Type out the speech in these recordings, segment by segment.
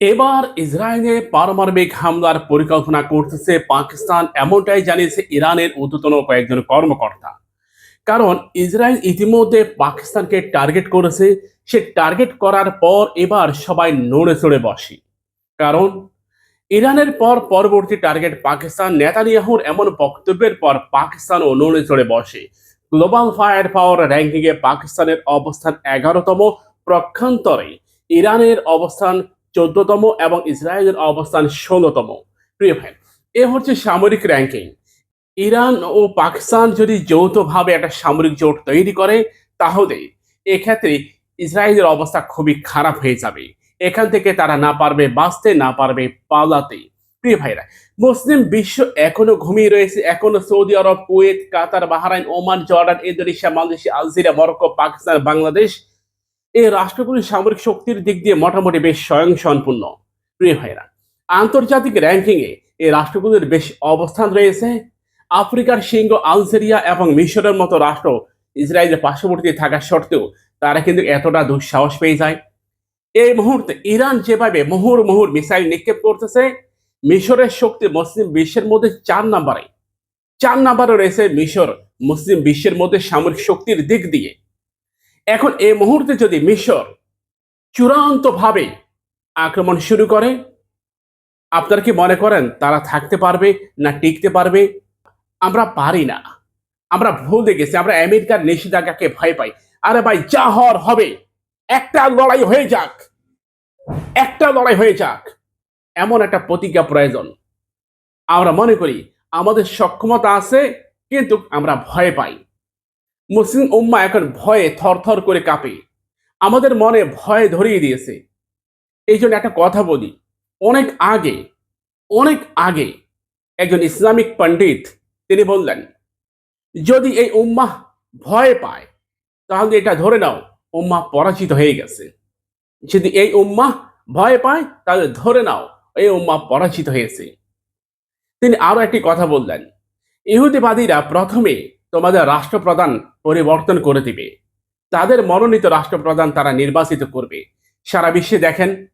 এবার ইসরায়েলে পারমাণবিক হামলার পরিকল্পনা করতেছে পাকিস্তান, এমনটাই জানিয়েছে ইরানের ঊর্ধ্বতন কয়েকজন কর্মকর্তা। কারণ ইসরায়েল ইতিমধ্যে পাকিস্তানকে টার্গেট করেছে, সে টার্গেট করার পর এবার সবাই নড়ে চড়ে বসে। কারণ ইরানের পর পরবর্তী টার্গেট পাকিস্তান, নেতানিয়াহুর এমন বক্তব্যের পর পাকিস্তানও নড়ে চড়ে বসে। গ্লোবাল ফায়ার পাওয়ার র্যাঙ্কিংয়ে পাকিস্তানের অবস্থান এগারোতম, প্রক্ষান্তরে ইরানের অবস্থান চোদ্দতম এবং ইসরায়েলের অবস্থান ষোলোতম। প্রিয় ভাই, এ হচ্ছে সামরিক র্যাঙ্কিং ইরান ও পাকিস্তান যদি যৌথভাবে একটা সামরিক জোট তৈরি করে, তাহলে এক্ষেত্রে ইসরায়েলের অবস্থা খুবই খারাপ হয়ে যাবে। এখান থেকে তারা না পারবে বাঁচতে, না পারবে পালাতে। প্রিয় ভাইরা, মুসলিম বিশ্ব এখনও ঘুমিয়ে রয়েছে। এখনও Saudi Arab, Kuwait, Qatar, Bahrain, Oman, Jordan, Indonesia, Malaysia, Algeria, Morocco, Pakistan, Bangladesh এই রাষ্ট্রগুলির সামরিক শক্তির দিক দিয়ে মোটামুটি বেশ স্বয়ং সম্পূর্ণ প্রিয় ভাইরা আন্তর্জাতিক র্যাঙ্কিংয়ে এই রাষ্ট্রগুলির বেশ অবস্থান রয়েছে। আফ্রিকার সিংহ আলজেরিয়া এবং মিশরের মতো রাষ্ট্র ইসরায়েলের পার্শ্ববর্তী থাকা সত্ত্বেও তারা কিন্তু এতটা দুঃসাহস পেয়ে যায়। এই মুহূর্তে ইরান যেভাবে মুহুর মুহুর মিসাইল নিক্ষেপ করতেছে, মিশরের শক্তি মুসলিম বিশ্বের মধ্যে চার নাম্বারে। চার নাম্বারে রয়েছে মিশর, মুসলিম বিশ্বের মধ্যে সামরিক শক্তির দিক দিয়ে। এখন এই মুহূর্তে যদি মিশর চূড়ান্তভাবে আক্রমণ শুরু করে, আপনারা কি মনে করেন তারা থাকতে পারবে না টিকতে পারবে? আমরা পারি না। আমরা ভুলে গেছি আমরা আমেরিকার নিষেধাজ্ঞাকে ভয় পাই। আরে ভাই, যা হর হবে। একটা লড়াই হয়ে যাক। একটা লড়াই হয়ে যাক। এমন একটা প্রতিজ্ঞা প্রয়োজন। আমরা মনে করি, আমাদের সক্ষমতা আছে, কিন্তু আমরা ভয় পাই। মুসলিম উম্মা এখন ভয়ে থরথর করে কাঁপে। আমাদের মনে ভয় ধরিয়ে দিয়েছে। এই জন্য একটা কথা বলি। অনেক আগে অনেক আগে একজন ইসলামিক পণ্ডিত তিনি বললেন, যদি এই উম্মাহ ভয় পায়, তাহলে এটা ধরে নাও উম্মাহ পরাজিত হয়ে গেছে। যদি এই উম্মাহ ভয় পায়, তাহলে ধরে নাও, এই উম্মাহ পরাজিত হয়েছে। তিনি আরও একটি কথা বললেন। ইহুদিবাদীরা প্রথমে তোমাদের রাষ্ট্রপ্রধান পরিবর্তন করে দিবে। তাদের মনোনীত রাষ্ট্রপ্রধান তারা নির্বাচিত করবে। সারা বিশ্বে দেখেন,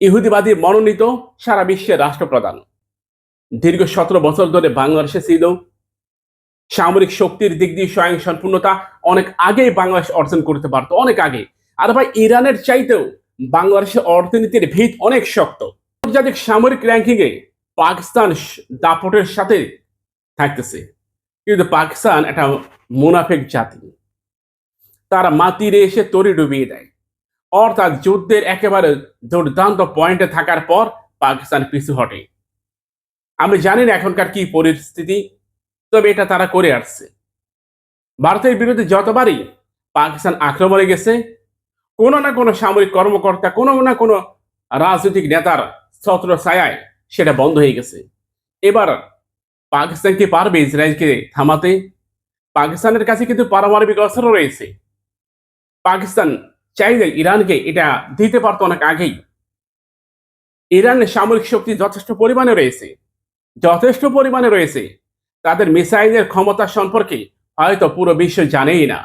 ইহুদিবাদী মনোনীত সারা বিশ্বের রাষ্ট্রপ্রধান। দীর্ঘ সতেরো বছর ধরে বাংলাদেশে ছিল। সামরিক শক্তির দিক দিয়ে স্বয়ং সম্পূর্ণতা অনেক আগেই বাংলাদেশ অর্জন করতে পারতো, অনেক আগে। আর ভাই, ইরানের চাইতেও বাংলাদেশের অর্থনীতির ভিত অনেক শক্ত। আন্তর্জাতিক সামরিক র্যাঙ্কিংয়ে পাকিস্তান দাপটের সাথে থাকতেছে। কিন্তু পাকিস্তান একটা মুনাফেক জাতি। তারা মাতিরে এসে তরি ডুবিয়ে দেয়। অর্থাৎ যুদ্ধের একেবারে দুর্দান্ত পয়েন্টে থাকার পর পাকিস্তান পিছু হটে। আমি জানি না এখনকার কি পরিস্থিতি, তবে এটা তারা করে আসছে। ভারতের বিরুদ্ধে যতবারই পাকিস্তান আক্রমণে গেছে, কোনো না কোনো সামরিক কর্মকর্তা, কোনো না কোনো রাজনৈতিক নেতার ছত্র ছায়ায় সেটা বন্ধ হয়ে গেছে। এবার পাকিস্তান কি পারবে ইসরায়েলকে থামাতে? পাকিস্তানের কাছে কিন্তু পারমাণবিক অস্ত্র রয়েছে। পাকিস্তান চাইলে ইরানকে এটা দিতে পারতো অনেক আগেই। ইরানের সামরিক শক্তি যথেষ্ট পরিমাণে রয়েছে। যথেষ্ট পরিমাণে রয়েছে। তাদের মিসাইলের ক্ষমতা সম্পর্কে হয়তো পুরো বিশ্ব জানেই না।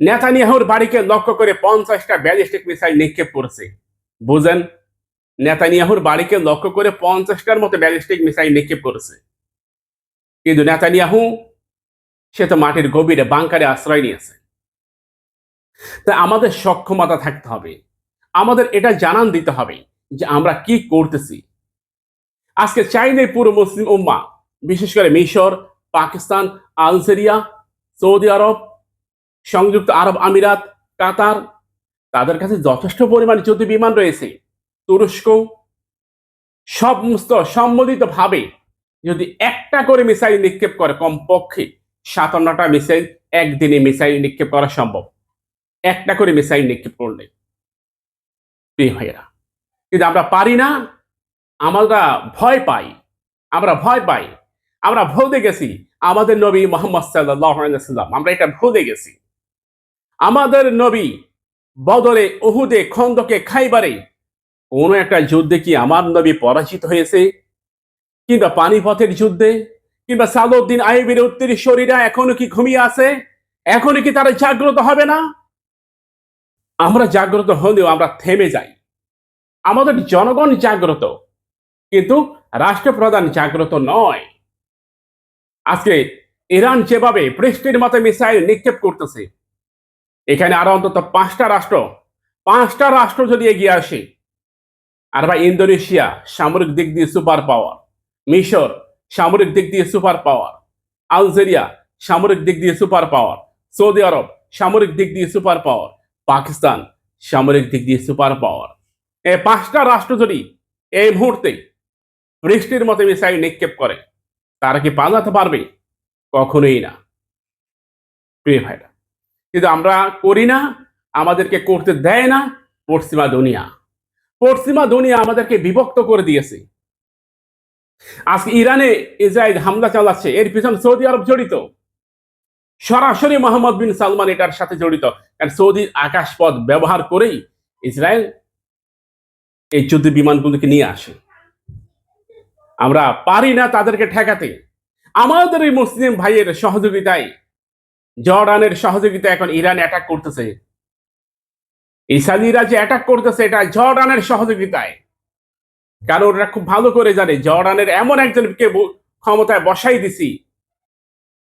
নেতানিয়াহুর বাড়িকে লক্ষ্য করে পঞ্চাশটা ব্যালিস্টিক মিসাইল নিক্ষেপ করেছে। বুঝেন? নেতানিয়াহুর বাড়িকে লক্ষ্য করে পঞ্চাশটার মতো ব্যালিস্টিক মিসাইল নিক্ষেপ করেছে। কিন্তু নেতানিয়াহু, সে তো মাটির গভীরে বাংকারে আশ্রয় নিয়েছে। তা আমাদের সক্ষমতা থাকতে হবে। আমাদের এটা জানান দিতে হবে যে আমরা কি করতেছি। আজকে চাইলে পুরো মুসলিম উম্মা, বিশেষ করে মিশর, পাকিস্তান, আলজেরিয়া, সৌদি আরব, সংযুক্ত আরব আমিরাত, কাতার, তাদের কাছে যথেষ্ট পরিমাণ যুদ্ধ বিমান রয়েছে। তুরস্ক, সমস্ত সম্মিলিতভাবে যদি একটা করে মিসাইল নিক্ষেপ করে কমপক্ষে সাতান্নটা মিসাইল একদিনে মিসাইল নিক্ষেপ করা সম্ভব। একটা করে মিসাইল নিক্ষেপ করলে। কিন্তু আমরা পারি না, আমরা ভয় পাই, আমরা ভয় পাই, আমরা ভুলে গেছি, আমাদের নবী মোহাম্মদ সাল্লাম আমরা এটা ভুলে গেছি। আমাদের নবী বদরে ওহুদে খন্দকে খাইবারে কোন একটা যুদ্ধে কি আমার নবী পরাজিত হয়েছে? কিংবা পানিপথের যুদ্ধে, কিংবা সালউদ্দিন আইবির উত্তরীশ্বরীরা এখনও কি ঘুমিয়ে আছে? এখনও কি তারা জাগ্রত হবে না? আমরা জাগ্রত হলেও আমরা থেমে যাই। আমাদের জনগণ জাগ্রত, কিন্তু রাষ্ট্রপ্রধান জাগ্রত নয়। আজকে ইরান যেভাবে বৃষ্টির মতো মিসাইল নিক্ষেপ করতেছে, এখানে আরও অন্তত পাঁচটা রাষ্ট্র পাঁচটা রাষ্ট্র যদি এগিয়ে আসে, আর ভাই ইন্দোনেশিয়া সামরিক দিক দিয়ে সুপার পাওয়ার। মিশর, সামরিক দিক দিয়ে সুপার পাওয়ার। আলজেরিয়া, সামরিক দিক দিয়ে সুপার পাওয়ার। সৌদি আরব, সামরিক দিক দিয়ে সুপার পাওয়ার। পাকিস্তান, সামরিক দিক দিয়ে সুপার পাওয়ার। এই পাঁচটা রাষ্ট্র যদি এই মুহূর্তে বৃষ্টির মতো মিসাইল নিক্ষেপ করে, তারা কি পালাতে পারবে? কখনোই না। প্রিয় ভাইরা, কিন্তু আমরা করি না, আমাদেরকে করতে দেয় না পশ্চিমা দুনিয়া। পশ্চিমা দুনিয়া আমাদেরকে বিভক্ত করে দিয়েছে। আজকে ইরানে ইসরায়েল হামলা চালাচ্ছে। এর পিছনে সৌদি আরব জড়িত। সরাসরি মোহাম্মদ বিন সালমান এটার সাথে জড়িত। কারণ সৌদির আকাশপথ ব্যবহার করেই ইসরায়েল এই যুদ্ধ বিমানগুলোকে নিয়ে আসে। আমরা পারি না তাদেরকে ঠেকাতে। আমাদের এই মুসলিম ভাইয়ের সহযোগিতায়, জর্ডানের সহযোগিতা এখন ইরান অ্যাটাক করতেছে। ইসরায়েলিরা যে অ্যাটাক করতেছে এটা জর্ডানের সহযোগিতায়। কারণ ওরা খুব ভালো করে জানে, জর্ডানের এমন একজনকে ক্ষমতায় বসাই দিছি।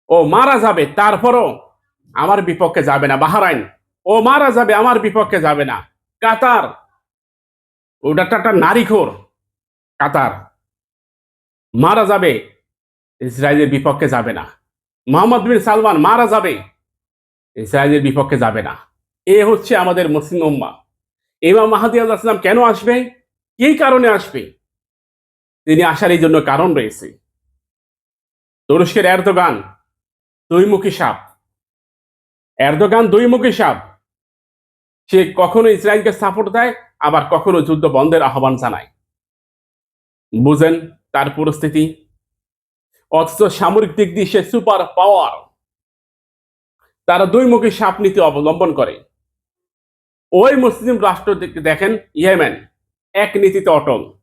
ও মারা যাবে, তারপরও আমার বিপক্ষে যাবে না। বাহারাইন, ও মারা যাবে, আমার বিপক্ষে যাবে না। কাতার ওটা একটা নারীখোর, কাতার, মারা যাবে, ইসরায়েলের বিপক্ষে যাবে না। মোহাম্মদ বিন সালমান মারা যাবে, ইসরায়েলের বিপক্ষে যাবে না। এ হচ্ছে আমাদের মুসলিম উম্মা। ইমাম মাহাদি আল্লাহাম কেন আসবে? কি কারণে আসবে। তিনি আসার এই জন্য কারণ রয়েছে। তুরস্কের এরদোগান দুইমুখী সাপ। এরদোগান দুইমুখী সাপ। সে কখনো ইসরায়েলকে সাপোর্ট দেয়, আবার কখনো যুদ্ধ বন্ধের আহ্বান জানায়। বুঝেন তার পরিস্থিতি? অথচ সামরিক দিক দিয়ে সে সুপার পাওয়ার তারা দুই মুখী সাপ নীতি অবলম্বন করে। ওই মুসলিম রাষ্ট্র দেখেন ইয়েমেন। এক নীতিতে অটল।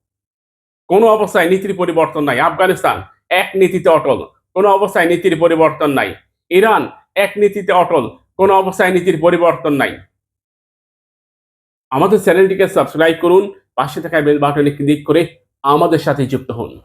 কোনো অবস্থায় নীতির পরিবর্তন নাই। আফগানিস্তান, এক নীতিতে অটল। কোনো অবস্থায় নীতির পরিবর্তন নাই। ইরান, এক নীতিতে অটল। কোনো অবস্থায় নীতির পরিবর্তন নাই। আমাদের চ্যানেলটিকে সাবস্ক্রাইব করুন। পাশে থাকা বেল বাটনে ক্লিক করে আমাদের সাথে যুক্ত হন।